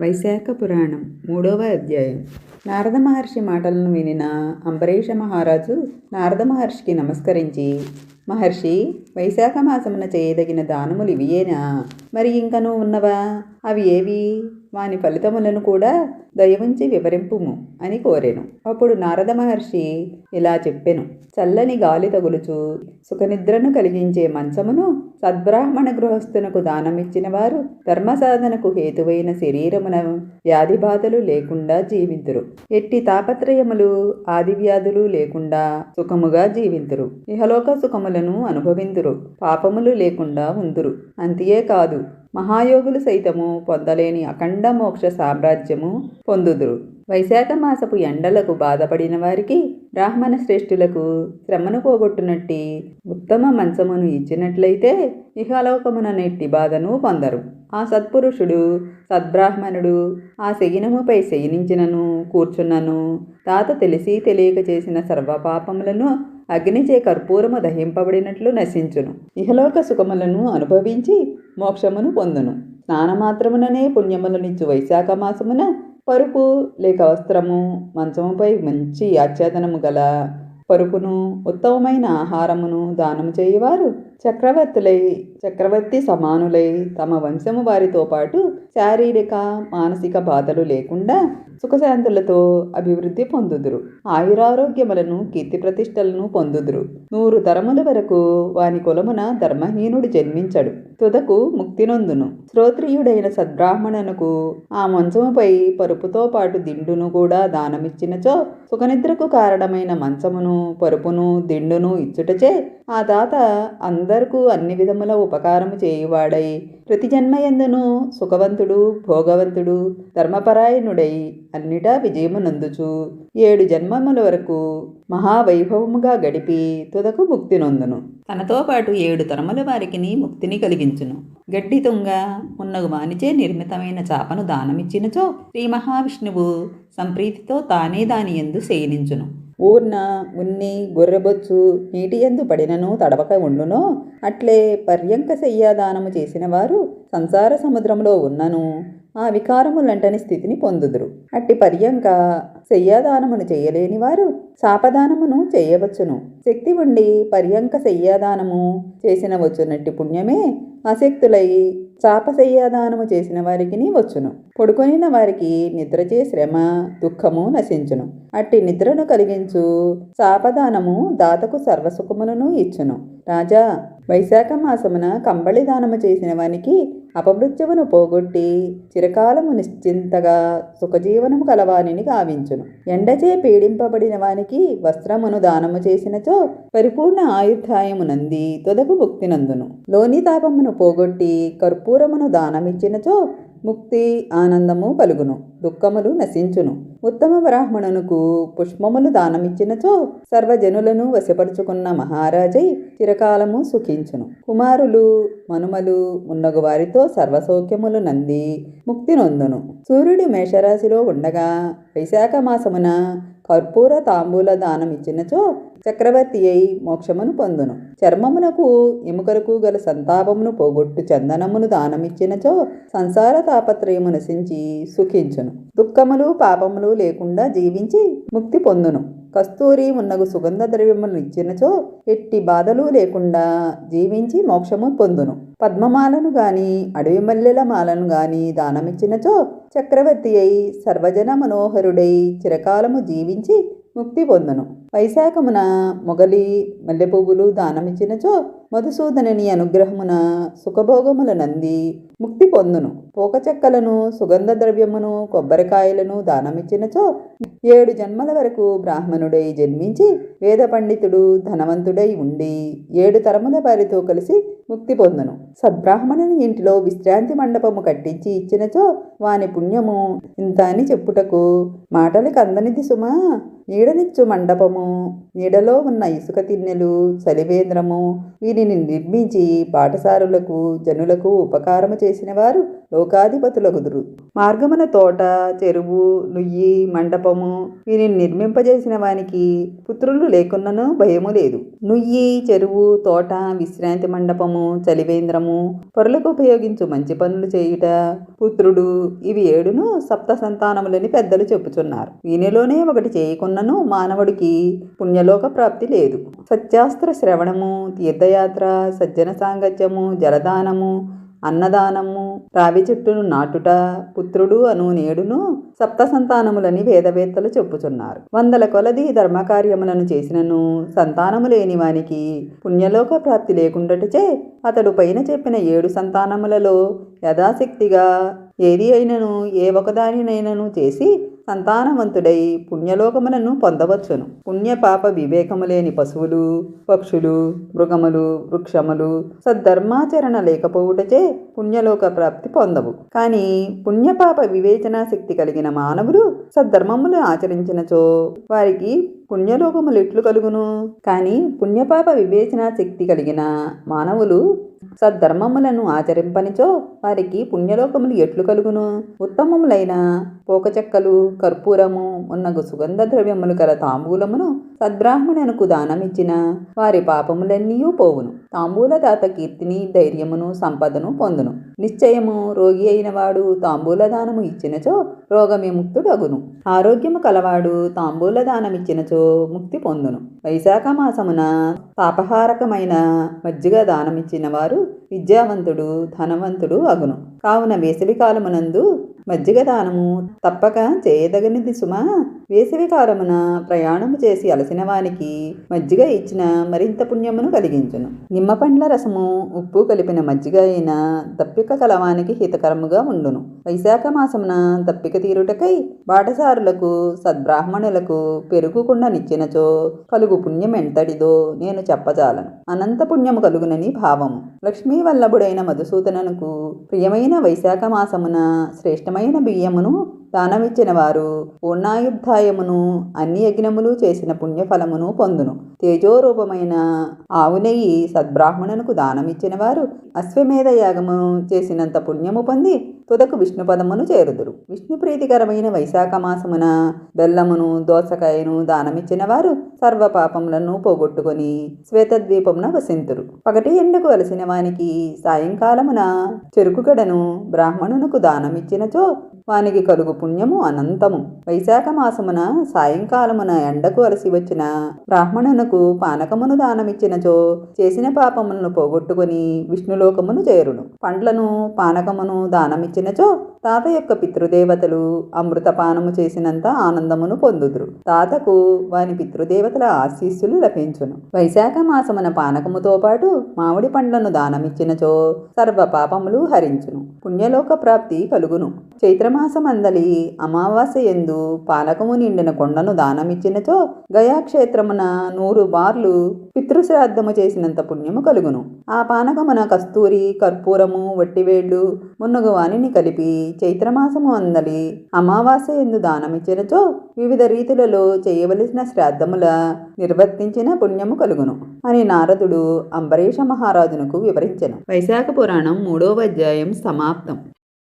వైశాఖ పురాణం మూడవ అధ్యాయం. నారద మహర్షి మాటలను వినిన అంబరీష మహారాజు నారద మహర్షికి నమస్కరించి మహర్షి వైశాఖ మాసమున చేయదగిన దానములు ఇవియేనా మరి ఇంకనూ ఉన్నవా? అవి ఏవి? వాని ఫలితములను కూడా దయవుంచి వివరింపుము అని కోరెను. అప్పుడు నారద మహర్షి ఇలా చెప్పెను. చల్లని గాలి తగులుచు సుఖనిద్రను కలిగించే మంచమును సద్బ్రాహ్మణ గృహస్థునకు దానమిచ్చిన వారు ధర్మ సాధనకు హేతువైన శరీరమున వ్యాధి బాధలు లేకుండా జీవింతురు. ఎట్టి తాపత్రయములు ఆది వ్యాధులు లేకుండా సుఖముగా జీవింతురు. ఇహలోక సుఖములను అనుభవింతురు. పాపములు లేకుండా ఉందురు. అంతే కాదు. మహాయోగులు సైతము పొందలేని అఖండ మోక్ష సామ్రాజ్యము పొందుదురు. వైశాఖ మాసపు ఎండలకు బాధపడిన వారికి బ్రాహ్మణ శ్రేష్ఠులకు శ్రమను పోగొట్టునట్టి ఉత్తమ మంచమును ఇచ్చినట్లయితే ఇహలోకమున నెట్టి బాధను పొందరు. ఆ సత్పురుషుడు సద్బ్రాహ్మణుడు ఆ శయనముపై శయనించినను కూర్చున్నను తాత తెలిసి తెలియక చేసిన సర్వపాపములను అగ్నిచే కర్పూరము దహింపబడినట్లు నశించును. ఇహలోక సుఖములను అనుభవించి మోక్షమును పొందును. స్నానమాత్రముననే పుణ్యములనిచ్చు వైశాఖ మాసమున పరుపు లేక వస్త్రము మంచముపై మంచి ఆచ్ఛాదనము గల పరుపును ఉత్తమమైన ఆహారమును దానము చేయవారు చక్రవర్తులై చక్రవర్తి సమానులై తమ వంశము వారితో పాటు శారీరక మానసిక బాధలు లేకుండా సుఖశాంతులతో అభివృద్ధి పొందుదురు. ఆయురారోగ్యములను కీర్తి ప్రతిష్టలను పొందుదురు. నూరు తరముల వరకు వాని కులమున ధర్మహీనుడు జన్మించడు. తుదకు ముక్తినొందును శ్రోత్రియుడైన సద్బ్రాహ్మణునకు ఆ మంచముపై పరుపుతో పాటు దిండును కూడా దానమిచ్చినచో సుఖనిద్రకు కారణమైన మంచమును పరుపును దిండును ఇచ్చుటచే ఆ తాత అందరికూ అన్ని విధముల ఉపకారము చేయువాడై ప్రతి జన్మయందును సుఖవంతుడు భోగవంతుడు ధర్మపరాయణుడై అన్నిటా విజయమునందుచు. ఏడు జన్మముల వరకు మహావైభవముగా గడిపి తుదకు ముక్తి నొందును. తనతో పాటు ఏడు తరముల వారికి ముక్తిని కలిగించును. గడ్డి తుంగ మున్నగు మానిచే నిర్మితమైన చాపను దానమిచ్చినచో శ్రీ మహావిష్ణువు సంప్రీతితో తానే దాని ఎందు శయనించును ఊర్న ఉన్ని గొర్రెబొచ్చు నీటి ఎందు పడినను తడవక ఉండునో అట్లే పర్యంక శయ్యాదానము చేసిన వారు సంసార సముద్రంలో ఉన్నను ఆ వికారములంటని స్థితిని పొందుదురు. అట్టి పర్యంక శయ్యాదానమును చేయలేని వారు శాపదానమును చేయవచ్చును. శక్తి ఉండి పర్యంక శయ్యాదానము చేసిన వచ్చునట్టి పుణ్యమే అశక్తులై శాపశయ్యాదానము చేసిన వారికి వచ్చును. పడుకొనిన వారికి నిద్రచే శ్రమ దుఃఖము నశించును. అట్టి నిద్రను కలిగించు శాపదానము దాతకు సర్వసుఖములను ఇచ్చును. రాజా వైశాఖ మాసమున కంబళి దానము చేసిన వానికి అపమృత్యువును పోగొట్టి చిరకాలము నిశ్చింతగా సుఖజీవనము కలవానిని గావించును ఎండచే పీడింపబడిన వానికి వస్త్రమును దానము చేసినచో పరిపూర్ణ ఆయుర్ధాయము నంది తొదకు ముక్తినందును లోని తాపమును పోగొట్టి కర్పూరమును దానమిచ్చినచో ముక్తి ఆనందము కలుగును దుఃఖములు నశించును. ఉత్తమ బ్రాహ్మణునకు పుష్పములు దానమిచ్చినచో సర్వజనులను వశపరుచుకున్న మహారాజై చిరకాలము సుఖించును. కుమారులు మనుమలు మున్నగు వారితో సర్వసౌఖ్యములు నంది ముక్తి నొందును. సూర్యుడు మేషరాశిలో ఉండగా వైశాఖ మాసమున కర్పూర తాంబూల దానమిచ్చినచో చక్రవర్తి అయి మోక్షమును పొందును. చర్మమునకు ఎముకలకు గల సంతాపమును పోగొట్టు చందనమును దానమిచ్చినచో సంసార తాపత్రయము నశించి సుఖించును. దుఃఖములు పాపములు లేకుండా జీవించి ముక్తి పొందును. కస్తూరి ఉన్నగు సుగంధ ద్రవ్యములను ఇచ్చినచో ఎట్టి బాధలు లేకుండా జీవించి మోక్షము పొందును. పద్మమాలను గాని అడవి మల్లెల మాలను గాని దానమిచ్చినచో చక్రవర్తి అయి సర్వజన మనోహరుడై చిరకాలము జీవించి ముక్తి పొందును. వైశాఖమున మొగలి మల్లె పువ్వులు దానమిచ్చినచో మధుసూదనని అనుగ్రహమున సుఖభోగముల నంది ముక్తి పొందును. పోక చెక్కలను సుగంధ ద్రవ్యమును కొబ్బరికాయలను దానమిచ్చినచో ఏడు జన్మల వరకు బ్రాహ్మణుడై జన్మించి వేద పండితుడు ధనవంతుడై ఉండి ఏడు తరముల వారితో కలిసి ముక్తి పొందును. సద్బ్రాహ్మణుని ఇంటిలో విశ్రాంతి మండపము కట్టించి ఇచ్చినచో వాని పుణ్యము ఇంత అని చెప్పుటకు మాటలకు అందనిది సుమా? నీడనిచ్చు మండపము నీడలో ఉన్న ఇసుక తిన్నెలు చలివేంద్రము వీరిని నిర్మించి పాఠశాలలకు జనులకు ఉపకారము చేసిన వారు లోకాధిపతులగుదురు. మార్గమున తోట చెరువు నుయ్యి మండపము వీరిని నిర్మింపజేసిన వానికి పుత్రులు లేకున్నను భయము లేదు. నుయ్యి చెరువు తోట విశ్రాంతి మండపము చలివేంద్రము పొరలకు ఉపయోగించు మంచి పనులు చేయుట పుత్రుడు ఇవి ఏడును సప్త సంతానములని పెద్దలు చెప్పుచున్నారు. వీనిలోనే ఒకటి చేయకున్నను మానవుడికి పుణ్యలోక ప్రాప్తి లేదు. సత్యాస్త్ర శ్రవణము తీర్థయాత్ర సజ్జన సాంగత్యము జలదానము అన్నదానము రావి చెట్టును నాటుట పుత్రుడు అను నేడును సప్త సంతానములని వేదవేత్తలు చెప్పుచున్నారు. వందల కొలది ధర్మకార్యములను చేసినను సంతానము లేని వానికి పుణ్యలోక ప్రాప్తి లేకుండాటచే అతడు పైన చెప్పిన ఏడు సంతానములలో యథాశక్తిగా ఏది అయినను ఏ ఒకదానినైనను చేసి సంతానవంతుడై పుణ్యలోకములను పొందవచ్చును. పుణ్యపాప వివేకము లేని పశువులు పక్షులు మృగములు వృక్షములు సద్ధర్మాచరణ లేకపోవుటచే పుణ్యలోక ప్రాప్తి పొందవు. కానీ పుణ్యపాప వివేచనా శక్తి కలిగిన మానవులు సద్ధర్మములు ఆచరించినచో వారికి పుణ్యలోకములు ఎట్లు కలుగును. కానీ పుణ్యపాప వివేచనా శక్తి కలిగిన మానవులు సద్ధర్మములను ఆచరింపనిచో వారికి పుణ్యలోకములు ఎట్లు కలుగును? ఉత్తమములైన పోకచెక్కలు కర్పూరము ఉన్నగు సుగంధ ద్రవ్యములు గల తాంబూలమును సద్బ్రాహ్మణునకు దానమిచ్చిన వారి పాపములన్నీ పోవును. తాంబూలదాత కీర్తిని ధైర్యమును సంపదను పొందును. నిశ్చయము రోగి అయిన వాడు తాంబూలదానము ఇచ్చినచో రోగవిముక్తుడు అగును ఆరోగ్యము కలవాడు తాంబూల ముక్తి పొందును. వైశాఖ మాసమున తాపహారకమైన మజ్జిగ దానమిచ్చిన వారు విద్యావంతుడు ధనవంతుడు అగును. కావున వేసవి కాలమునందు మజ్జిగ దానము తప్పక చేయదగినది సుమా. వేసవి కాలమున ప్రయాణము చేసి అలసిన వానికి మజ్జిగ ఇచ్చిన మరింత పుణ్యమును కలిగించును. నిమ్మ పండ్ల రసము ఉప్పు కలిపిన మజ్జిగ అయిన దప్పిక కలవానికి హితకరముగా ఉండును. వైశాఖ మాసమున దప్పిక తీరుటకై బాటసారులకు సద్బ్రాహ్మణులకు పెరుగుకుండా నిచ్చినచో కలుగు పుణ్యం ఎంతటిదో నేను చెప్పజాలను. అనంత పుణ్యము కలుగునని భావము. లక్ష్మీ వల్లభుడైన మధుసూదననుకు ప్రియమైన వైశాఖ మాసమున శ్రేష్టమైన బియ్యమును దానమిచ్చిన వారు పూర్ణాయుద్ధాయమును అన్ని యజ్ఞములు చేసిన పుణ్యఫలమును పొందును. తేజోరూపమైన ఆవు నెయ్యి సద్బ్రాహ్మణునకు దానమిచ్చిన వారు అశ్వమేధ యాగము చేసినంత పుణ్యము పొంది తుదకు విష్ణు పదమును చేరుదురు. విష్ణు ప్రీతికరమైన వైశాఖ మాసమున బెల్లమును దోసకాయను దానమిచ్చిన వారు సర్వ పాపములను పోగొట్టుకొని శ్వేతద్వీపమున వసింతురు. పగటి ఎండకు వలసిన వానికి సాయంకాలమున చెరుకుగడను బ్రాహ్మణునకు దానమిచ్చినచో వానికి కలుగు పుణ్యము అనంతము. వైశాఖ మాసమున సాయంకాలమున ఎండకు అలసి వచ్చిన బ్రాహ్మణునకు పానకమును దానమిచ్చినచో చేసిన పాపములను పోగొట్టుకొని విష్ణులోకమును చేరును. పండ్లను పానకమును దానమిచ్చినచో తాత యొక్క పితృదేవతలు అమృతపానము చేసినంత ఆనందమును పొందుదురు. తాతకు వాని పితృదేవతల ఆశీస్సులు లభించును. వైశాఖ మాసమున పానకముతో పాటు మామిడి పండ్లను దానమిచ్చినచో సర్వ పాపములు హరించును. పుణ్యలోక ప్రాప్తి కలుగును. చైత్రమాసమందలి అమావాస్య ఎందు పానకము నిండిన కొండను దానమిచ్చినచో గయాక్షేత్రమున నూరు బార్లు పితృశ్రాద్ధము చేసినంత పుణ్యము కలుగును. ఆ పానకమున కస్తూరి కర్పూరము వట్టివేళ్ళు మున్నగు వానిని కలిపి చైత్రమాసము అందలి అమావాస్య ఎందు దానమిచ్చినచో వివిధ రీతులలో చేయవలసిన శ్రాద్ధముల నిర్వర్తించిన పుణ్యము కలుగును అని నారదుడు అంబరీష మహారాజునకు వివరించెను. వైశాఖ పురాణం మూడవ అధ్యాయం సమాప్తం.